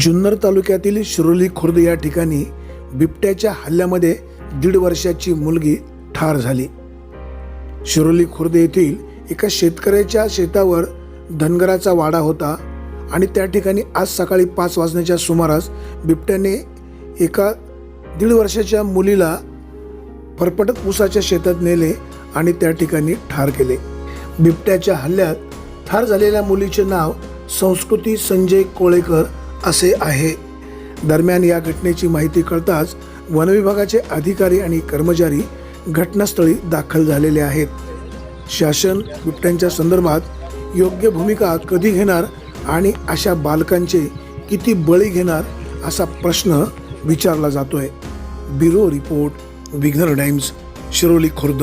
जुन्नर तालुक्यातील शिरोली खुर्द या ठिकाणी बिबट्याच्या हल्ल्यामध्ये दीड वर्षाची मुलगी ठार झाली. शिरोली खुर्द येथील एका शेतकऱ्याच्या शेतावर धनगराचा वाडा होता आणि त्या ठिकाणी आज सकाळी पाच वाजण्याच्या सुमारास बिबट्याने एका दीड वर्षाच्या मुलीला फरफटत उसाच्या शेतात नेले आणि त्या ठिकाणी ठार केले. बिबट्याच्या हल्ल्यात ठार झालेल्या मुलीचे नाव संस्कृती संजय कोळेकर असे आहे. दरम्यान या घटनेची माहिती कळताच वनविभागाचे अधिकारी आणि कर्मचारी घटनास्थळी दाखल झालेले आहेत. शासन बिबट्यांच्या संदर्भात योग्य भूमिका कधी घेणार आणि अशा बालकांचे किती बळी घेणार असा प्रश्न विचारला जातोय. ब्युरो रिपोर्ट विघ्नर टाइम्स शिरोली खुर्द.